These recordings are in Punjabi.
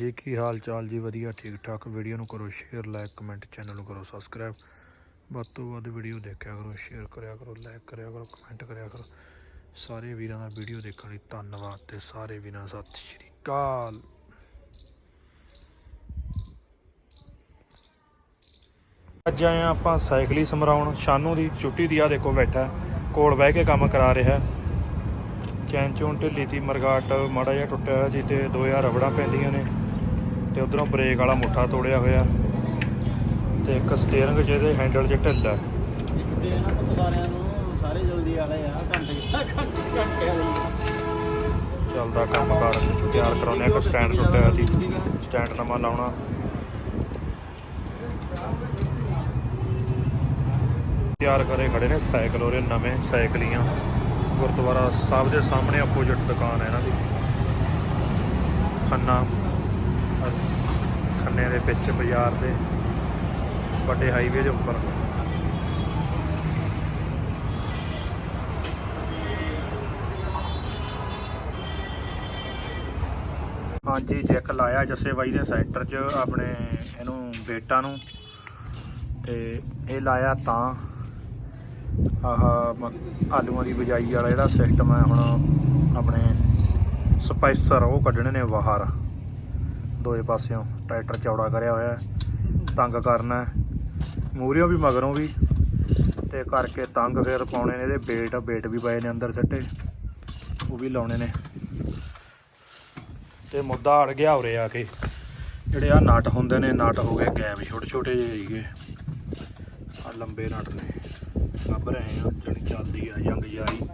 ਜੀ, ਕੀ ਹਾਲ ਚਾਲ ਜੀ? ਵਧੀਆ, ਠੀਕ ਠਾਕ। ਵੀਡੀਓ ਨੂੰ ਕਰੋ ਸ਼ੇਅਰ ਲਾਈਕ ਕਮੈਂਟ ਚੈਨਲ ਨੂੰ ਕਰੋ ਸਬਸਕ੍ਰਾਈਬ ਵੱਧ ਤੋਂ ਵੱਧ ਵੀਡੀਓ ਦੇਖਿਆ ਕਰੋ ਸ਼ੇਅਰ ਕਰਿਆ ਕਰੋ ਲਾਈਕ ਕਰਿਆ ਕਰੋ ਕਮੈਂਟ ਕਰਿਆ ਕਰੋ। ਸਾਰੇ ਵੀਰਾਂ ਦਾ ਵੀਡੀਓ ਦੇਖਣ ਲਈ ਧੰਨਵਾਦ ਤੇ ਸਾਰੇ ਵੀਰਾਂ ਦਾ ਸਤਿ ਸ਼੍ਰੀ ਅਕਾਲ। ਅੱਜ ਆਏ ਹਾਂ ਆਪਾਂ ਸਾਈਕਲੀ ਸਮਰਾਉਣ। ਸ਼ਾਨੂ ਦੀ ਛੁੱਟੀ ਦੀ ਆ, ਦੇਖੋ ਬੈਠਾ, ਕੋਲ ਬਹਿ ਕੇ ਕੰਮ ਕਰਾ ਰਿਹਾ। ਚੈਨ ਚੂਨ ਢਿੱਲੀ ਦੀ ਮਰਗਾਟ ਮਾੜਾ ਜਿਹਾ ਟੁੱਟਿਆ ਹੋਇਆ ਸੀ ਤੇ 2000 ਰਬੜਾਂ ਪੈਂਦੀਆਂ ਨੇ। ਤੇ ਉਧਰੋਂ ਬ੍ਰੇਕ ਵਾਲਾ ਮੁੱਠਾ ਤੋੜਿਆ ਹੋਇਆ। ਤੇ ਇੱਕ ਸਟੀਅਰਿੰਗ ਜਿਹਦੇ ਹੈਂਡਲ 'ਚ ਢਿੱਲਾ ਛੁੱਟੀ ਇਹਨਾਂ ਤੋਂ ਸਾਰਿਆਂ ਨੂੰ ਸਾਰੇ ਜਲਦੀ ਵਾਲੇ ਆ। ਘੰਟੇ ਘੰਟੇ ਚੱਲਦਾ ਕੰਮ ਕਾਰ। ਤਿਆਰ ਕਰਾਉਂਦੇ ਆ ਇੱਕ ਸਟੈਂਡ ਟੁੱਟਿਆ ਹੋਇਆ ਸਟੈਂਡ ਨਵਾਂ ਲਾਉਣਾ। ਤਿਆਰ ਕਰੇ ਖੜੇ ਨੇ ਸਾਈਕਲ ਉਹਦੇ ਨਵੇਂ ਸਾਈਕਲੀਆਂ। ਗੁਰਦੁਆਰਾ ਸਾਹਿਬ ਦੇ ਸਾਹਮਣੇ ਆਪੋਜ਼ਿਟ ਦੁਕਾਨ ਹੈ ਇਹਨਾਂ ਦੀ। ਖੰਨਾ। ਖੰਨੇ ਦੇ ਵਿੱਚ, ਬਾਜ਼ਾਰ ਦੇ ਵੱਡੇ ਹਾਈਵੇ ਦੇ ਉੱਪਰ। ਹਾਂਜੀ ਚੈੱਕ ਲਾਇਆ ਜੱਸੇ ਬਾਈ ਦੇ ਸੈਂਟਰ 'ਚ ਆਪਣੇ ਇਹਨੂੰ ਬੇਟਾ ਨੂੰ, ਤੇ ਇਹ ਲਾਇਆ ਤਾਂ ਆਹ ਮ- ਆਲੂਆਂ ਦੀ ਬਜਾਈ ਵਾਲਾ ਜਿਹੜਾ ਸਿਸਟਮ ਹੈ, ਹੁਣ ਆਪਣੇ ਸਪਾਈਸਰ ਉਹ ਕੱਢਣੇ ਨੇ ਬਾਹਰ। ਦੋਏ ਪਾਸਿਓਂ ਟਰੈਕਟਰ ਚੌੜਾ ਕਰਿਆ ਹੋਇਆ ਤੰਗ ਕਰਨਾ ਮੂਰਿਓਂ ਵੀ ਮਗਰੋਂ ਵੀ। ਤੇ ਕਰਕੇ ਤੰਗ ਫਿਰ ਪਾਉਣੇ ਨੇ ਇਹਦੇ। ਬੇਟ ਬੇਟ ਵੀ ਪਏ ਨੇ ਅੰਦਰ ਸੱਟੇ। ਉਹ ਵੀ ਲਾਉਣੇ ਨੇ। ਤੇ ਮੁੱਦਾ ਅੜ ਗਿਆ ਉਰੇ ਆ ਕੇ। ਜਿਹੜੇ ਆ ਨਟ ਹੁੰਦੇ ਨੇ, ਨਟ ਹੋ ਗਏ ਗੈਪ ਛੋਟੇ ਛੋਟੇ ਜਿਹੇ ਸੀਗੇ। ਆ ਲੰਬੇ ਨਟ ਨੇ। ਲੱਭ ਰਹੇ ਆ। ਜਣੀ ਚੱਲਦੀ ਆ, ਜੰਗ ਜਾਰੀ।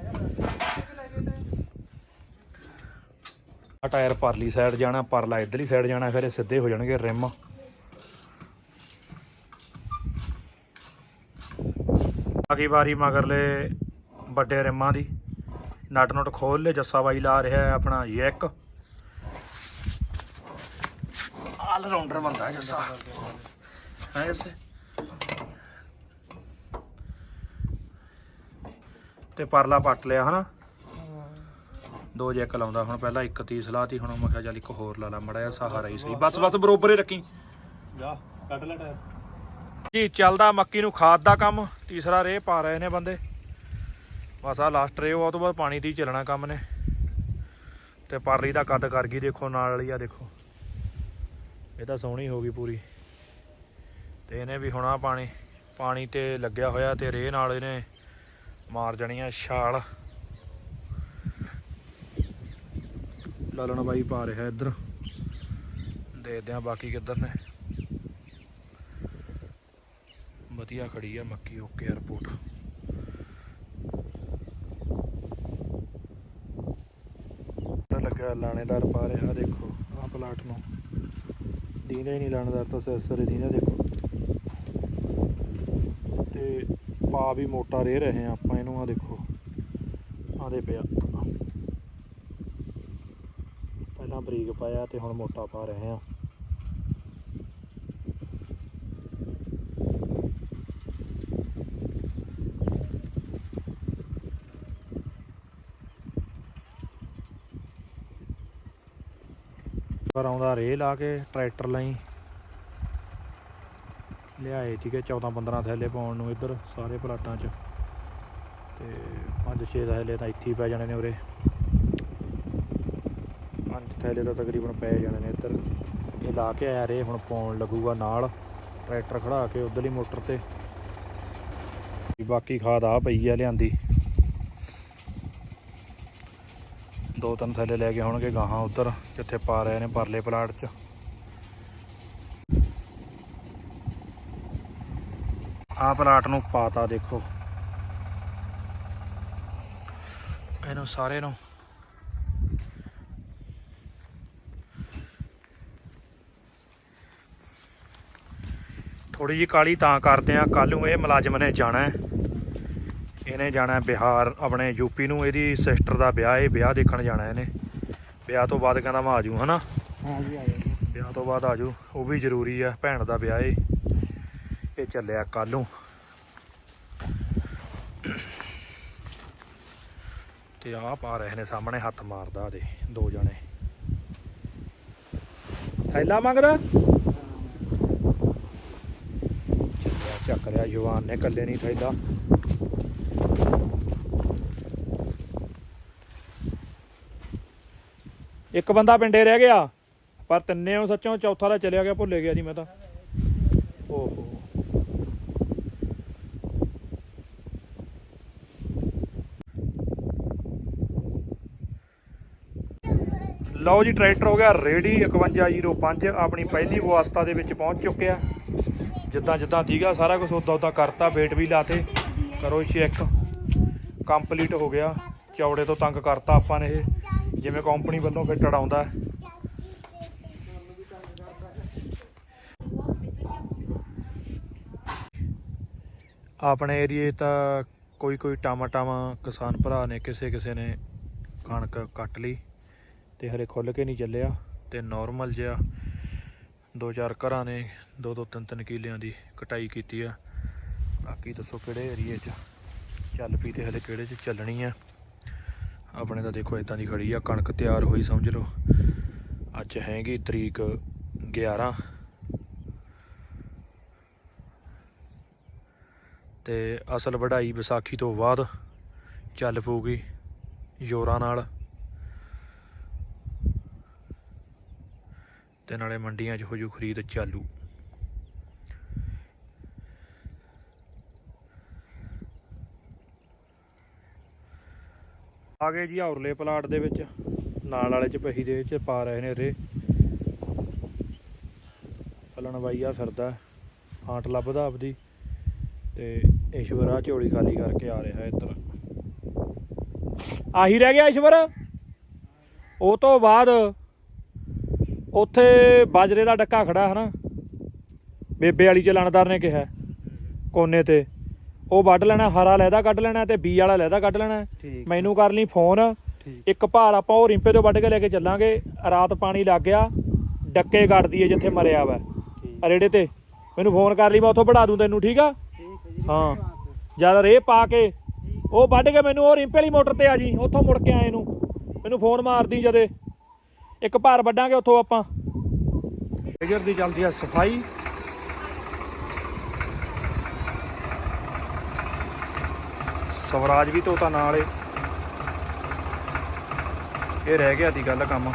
ਆ ਟਾਇਰ ਪਰਲੀ ਸਾਈਡ ਜਾਣਾ, ਪਰਲਾ ਇਧਰਲੀ ਸਾਈਡ ਜਾਣਾ, ਫਿਰ ਇਹ ਸਿੱਧੇ ਹੋ ਜਾਣਗੇ ਰਿਮ। ਅਗੀ ਵਾਰੀ ਮਗਰਲੇ ਵੱਡੇ ਰਿਮਾਂ ਦੀ। ਨਟ ਨਟ ਖੋਲ ਲੈ, ਜੱਸਾ ਬਾਈ ਲਾ ਰਿਹਾ ਹੈ ਆਪਣਾ ਯੈਕ। ਆਲ ਰਾਉਂਡਰ ਬੰਦਾ ਜੱਸਾ। ਹੈ ਜੱਸੇ ਤੇ ਪਰਲਾ ਪੱਟ ਲਿਆ ਹਨਾ। ਦੋ ਜੈਕ ਲਾਉਂਦਾ ਹੁਣ ਪਹਿਲਾਂ ਇੱਕ ਤੀਸ ਲਾਤੀ ਹੁਣ ਮੈਂ ਕਿਹਾ ਚੱਲ ਇੱਕ ਹੋਰ ਲਾ ਲਾ ਮੜਾ ਜਿਹਾ ਸਹਾਰਾ ਹੀ ਸਹੀ। ਬਸ ਬਸ ਬਰੋਬਰ ਹੀ ਰੱਖੀ। ਜਾ ਕੱਢ ਲੈ ਟਾਇਰ। ਜੀ ਚੱਲਦਾ ਮੱਕੀ ਨੂੰ ਖਾਦ ਦਾ ਕੰਮ ਤੀਸਰਾ ਰੇ ਪਾ ਰਹੇ ਨੇ ਬੰਦੇ। ਬਸ ਆ ਲਾਸਟ ਰੇ ਉਹ ਤੋਂ ਬਾਅਦ ਪਾਣੀ ਦੀ ਚੱਲਣਾ ਕੰਮ ਨੇ। ਤੇ ਪਰਲੀ ਦਾ ਕੱਦ ਕਰ ਗਈ ਦੇਖੋ ਨਾਲ ਵਾਲੀ ਆ ਦੇਖੋ। ਇਹ ਤਾਂ ਸੋਹਣੀ ਹੋ ਗਈ ਪੂਰੀ। ਤੇ ਇਹਨੇ ਵੀ ਹੁਣਾ ਪਾਣੀ ਪਾਣੀ ਤੇ ਲੱਗਿਆ ਹੋਇਆ ਤੇ ਰੇ ਨਾਲ ਇਹਨੇ ਮਾਰ ਜਾਣੀਆਂ ਛਾਲ। ਲਾਲਣ ਬਾਈ, ਪਾ ਰਿਹਾ ਇੱਧਰ। ਦੇਖਦੇ ਆ ਬਾਕੀ ਕਿੱਧਰ ਨੇ। ਵਧੀਆ ਖੜੀ ਆ ਮੱਕੀ, ਓਕੇ 에어ਪੋਰਟ ਤਾਂ ਲੱਗਾ ਲਾਣੇਦਾਰ ਪਾ ਰਿਹਾ, ਦੇਖੋ, ਆਹ ਪਲਾਟ ਨੂੰ। ਦੀਂਦਾ ਹੀ ਨਹੀਂ ਲਾਣੇਦਾਰ ਤਾਂ ਸਿਰ ਦੀਂਦਾ, ਦੇਖੋ। ਤੇ ਪਾ ਵੀ ਮੋਟਾ ਰੇ ਰਹੇ ਆ ਆਪਾਂ, ਇਹਨੂੰ ਆ ਦੇਖੋ। ਆਦੇ ਪਿਆ। ਪਹਿਲਾਂ ਬਰੀਕ ਪਾਇਆ ਤੇ ਹੁਣ ਮੋਟਾ ਪਾ ਰਹੇ ਹਾਂ। ਪਰ ਆਉਂਦਾ ਰੇ ਲਾ ਕੇ ਟਰੈਕਟਰ ਲਈ। ਲਿਆਏ ਸੀਗੇ 14 15 ਥੈਲੇ ਪਾਉਣ ਨੂੰ ਇੱਧਰ ਸਾਰੇ ਪਲਾਟਾਂ 'ਚ। ਤੇ 5-6 ਥੈਲੇ ਤਾਂ ਇੱਥੇ ਹੀ ਪੈ ਜਾਣੇ ਨੇ ਉਰੇ। ਪੰਜ ਥੈਲੇ ਤਾਂ ਤਕਰੀਬਨ ਪੈ ਜਾਣੇ ਨੇ ਇੱਧਰ। ਇਹ ਲਾ ਕੇ ਆਇਆ ਰੇ, ਹੁਣ ਪਾਉਣ ਲੱਗੂਗਾ ਨਾਲ। ਟਰੈਕਟਰ ਖੜਾ ਕੇ ਉਧਰਲੀ ਮੋਟਰ ਤੇ। ਬਾਕੀ ਖਾਦ ਆ ਪਈ ਆ ਲਿਆਂਦੀ। ਦੋ ਤਿੰਨ ਥੈਲੇ ਲੈ ਕੇ ਆਉਣਗੇ ਗਾਹਾਂ ਉਧਰ, ਜਿੱਥੇ ਪਾ ਰਹੇ ਨੇ ਪਰਲੇ ਪਲਾਟ 'ਚ। ਆਹ ਪਲਾਟ ਨੂੰ ਪਾਤਾ ਦੇਖੋ। ਇਹਨੂੰ ਸਾਰੇ ਨੂੰ ਥੋੜੀ ਜੀ ਕਾਲੀ ਤਾਂ ਕਰਦੇ ਆ ਕੱਲ ਨੂੰ ਇਹ ਮੁਲਾਜ਼ਮ ਨੇ ਜਾਣਾ ਹੈ। ਇਹਨੇ ਜਾਣਾ ਬਿਹਾਰ, ਆਪਣੇ ਯੂਪੀ ਨੂੰ, ਇਹਦੀ ਸਿਸਟਰ ਦਾ ਵਿਆਹ, ਇਹ ਵਿਆਹ ਦੇਖਣ ਜਾਣਾ ਇਹਨੇ। ਵਿਆਹ ਤੋਂ ਬਾਅਦ ਕਹਿੰਦਾ ਮੈਂ ਆਜੂ ਹਨਾ? ਹਾਂ ਜੀ ਵਿਆਹ ਤੋਂ ਬਾਅਦ ਆਜੂ ਉਹ ਵੀ ਜ਼ਰੂਰੀ ਆ, ਭੈਣ ਦਾ ਵਿਆਹ ਏ। ਇਹ ਚੱਲਿਆ ਕੱਲ ਨੂੰ। ਤੇ ਆਹ ਪਾ ਰਹੇ ਨੇ ਸਾਹਮਣੇ, ਹੱਥ ਮਾਰਦਾ ਦੇ ਦੋ ਜਣੇ। ਥੈਲਾ ਮੰਗਦਾ ਚੱਲਿਆ ਚੱਕ ਲਿਆ ਜਵਾਨ ਨੇ ਕੱਲੇ ਨਹੀਂ ਥੈਲਾ ਇੱਕ ਬੰਦਾ ਪਿੰਡੇ ਰਹਿ ਗਿਆ, ਪਰ ਤਿੰਨੇ ਉਹ ਸੱਚੋਂ ਚੌਥਾ ਦਾ ਚਲਿਆ ਗਿਆ, ਭੁੱਲੇ ਗਿਆ ਜੀ ਮੈਂ ਤਾਂ। ਓਹੋ। ਲਓ ਜੀ, ਟਰੈਕਟਰ ਹੋ ਗਿਆ ਰੈਡੀ 5105 ਆਪਣੀ ਪਹਿਲੀ ਵਾਸਤਾ ਦੇ ਵਿੱਚ ਪਹੁੰਚ ਚੁੱਕਿਆ। ਜਿੱਦਾਂ ਜਿੱਦਾਂ ਦੀਗਾ ਸਾਰਾ ਕੁਝ ਉਦਾਂ ਉਦਾਂ ਕਰਤਾ ਵੇਟ ਵੀ ਲਾਤੇ। ਕਰੋ ਚੈੱਕ ਕੰਪਲੀਟ ਹੋ ਗਿਆ। ਚੌੜੇ ਤੋਂ ਤੰਗ ਕਰਤਾ ਆਪਾਂ ਨੇ ਇਹ। ਜਿਵੇਂ ਕੰਪਨੀ ਵੱਲੋਂ ਫਿੱਟੜ ਆਉਂਦਾ। ਆਪਣੇ ਏਰੀਏ ਤਾਂ ਕੋਈ ਕੋਈ ਟਾਮਾ ਟਾਮਾ ਕਿਸਾਨ ਭਰਾ ਨੇ, ਕਿਸੇ ਕਿਸੇ ਨੇ ਕਣਕ ਕੱਟ ਲਈ ਤੇ ਹਰੇ ਖੁੱਲ ਕੇ ਨਹੀਂ ਚੱਲਿਆ ਤੇ ਨਾਰਮਲ ਜਿਹਾ। ਦੋ ਚਾਰ ਘਰਾਂ ਨੇ ਦੋ ਦੋ ਤਿੰਨ ਤਿੰਨ ਕਿੱਲਿਆਂ ਦੀ ਕਟਾਈ ਕੀਤੀ ਆ। ਬਾਕੀ ਦੱਸੋ ਕਿਹੜੇ ਏਰੀਏ 'ਚ ਚੱਲ ਪਈ ਤੇ ਹਲੇ ਕਿਹੜੇ 'ਚ ਚੱਲਣੀ ਆ। ਆਪਣੇ ਤਾਂ ਦੇਖੋ ਇਦਾਂ ਦੀ ਖੜੀ ਆ, ਕਣਕ ਤਿਆਰ ਹੋਈ ਸਮਝ ਲਓ। ਅੱਜ ਹੈਗੀ ਤਰੀਕ 11 ਤੇ ਅਸਲ ਵਢਾਈ ਵਿਸਾਖੀ ਤੋਂ ਬਾਅਦ ਚੱਲ ਪਊਗੀ ਜ਼ੋਰਾਂ ਨਾਲ। ਤੇ ਨਾਲੇ ਮੰਡੀਆਂ 'ਚ ਹੋ ਜੂ ਖਰੀਦ ਚਾਲੂ। ਆ ਗਏ ਜੀ ਔਰਲੇ ਪਲਾਟ ਦੇ ਵਿੱਚ। ਨਾਲ ਵਾਲੇ ਚ ਪਹੀ ਦੇ ਵਿੱਚ ਪਾ ਰਹੇ ਨੇ ਰੇ ਫਲਣ ਬਾਈ ਆ ਸਰਦਾ ਹਾਂਟ ਲੱਭਦਾ ਆਪਦੀ। ਤੇ ਈਸ਼ਵਰ ਆ ਝੋਲੀ ਖਾਲੀ ਕਰਕੇ ਆ ਰਿਹਾ ਇੱਧਰ। ਆਹੀ ਰਹਿ ਗਿਆ ਈਸ਼ਵਰ? ਉਹ ਤੋਂ ਬਾਅਦ ਉੱਥੇ ਬਾਜਰੇ ਦਾ ਡੱਕਾ ਖੜਾ ਹਨਾ ਬੇਬੇ ਵਾਲੀ ਚਲਾਣਦਾਰ ਨੇ ਕਿਹਾ ਕੋਨੇ ਤੇ। ਉਹ ਵੱਢ ਲੈਣਾ ਹਰਾ ਲੈਦਾ ਕੱਢ ਲੈਣਾ ਤੇ ਬੀ ਵਾਲਾ ਲੈਦਾ ਕੱਢ ਲੈਣਾ। ਮੈਨੂੰ ਕਰ ਲਈ ਫੋਨ। ਇੱਕ ਭਾਰ ਆਪਾਂ ਉਹ ਰਿੰਪੇ ਤੋਂ ਵੱਢ ਕੇ ਲੈ ਕੇ ਚੱਲਾਂਗੇ। ਰਾਤ ਪਾਣੀ ਲੱਗ ਗਿਆ ਡੱਕੇ ਕੱਢਦੀ ਏ ਜਿੱਥੇ ਮਰਿਆ ਵਾ। ਰੇੜੇ ਤੇ। ਮੈਨੂੰ ਫੋਨ ਕਰ ਲਈ ਮੈਂ ਉੱਥੋਂ ਵੜਾ ਦੂੰ ਤੈਨੂੰ ਠੀਕ ਆ? ਹਾਂ ਜਦ ਰੇ ਪਾ ਕੇ ਉਹ ਵੱਢ ਕੇ ਮੈਨੂੰ ਉਹ ਰਿੰਪੇ ਵਾਲੀ ਮੋਟਰ ਤੇ ਆ ਜੀ ਉੱਥੋਂ ਮੁੜ ਕੇ ਆਏ ਨੂੰ। ਮੈਨੂੰ ਫੋਨ ਮਾਰਦੀ ਜਦੇ। ਇੱਕ ਭਾਰ ਵੱਢਾਂਗੇ ਉੱਥੋਂ ਆਪਾਂ। ਮੇਜਰ ਦੀ ਚੱਲਦੀ ਆ ਸਫ਼ਾਈ। ਸਵਰਾਜ ਵੀ ਧੋਤਾ ਨਾਲ ਏ। ਇਹ ਰਹਿ ਗਿਆ ਦੀ ਗੱਲ ਕੰਮ।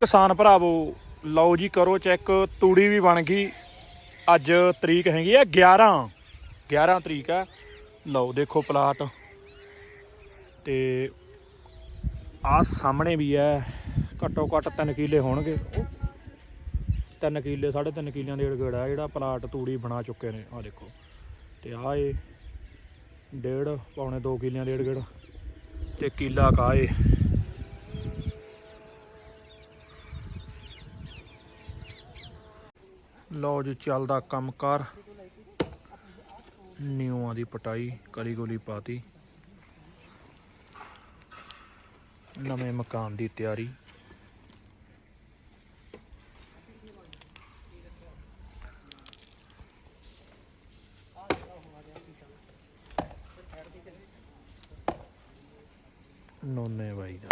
ਕਿਸਾਨ ਭਰਾਵੋ, ਲਓ ਜੀ, ਕਰੋ ਚੈੱਕ। ਤੂੜੀ ਵੀ ਬਣ ਗਈ। ਅੱਜ ਤਰੀਕ ਹੈਗੀ ਆ 11 11 ਤਰੀਕ ਆ। ਲਓ, ਦੇਖੋ ਪਲਾਟ। ਤੇ ਆ ਸਾਹਮਣੇ ਵੀ ਹੈ, ਘੱਟੋ ਘੱਟ 3 ਕਿੱਲੇ ਹੋਣਗੇ। 3 ਕਿੱਲੇ 3.5 ਕਿੱਲਿਆਂ ਦੇ ਗੇੜ ਹੈ, ਜਿਹੜਾ ਪਲਾਟ ਤੂੜੀ ਬਣਾ ਚੁੱਕੇ ਨੇ ਆ ਦੇਖੋ। ਤੇ ਆ ਏ, ਡੇਢ, ਪੌਣੇ 2 ਕਿੱਲਿਆਂ ਦੇ ਗੇੜ, ਤੇ ਕਿੱਲਾ ਕਾ ਏ। ਲਓ ਜੀ, ਚੱਲਦਾ ਕੰਮਕਾਰ। ਨਿਊਆਂ ਦੀ ਪਟਾਈ ਕਲੀ ਗੋਲੀ ਪਾਤੀ। ਨਵੇਂ ਮਕਾਨ ਦੀ ਤਿਆਰੀ। ਨੋਨੇ ਬਾਈ ਦਾ।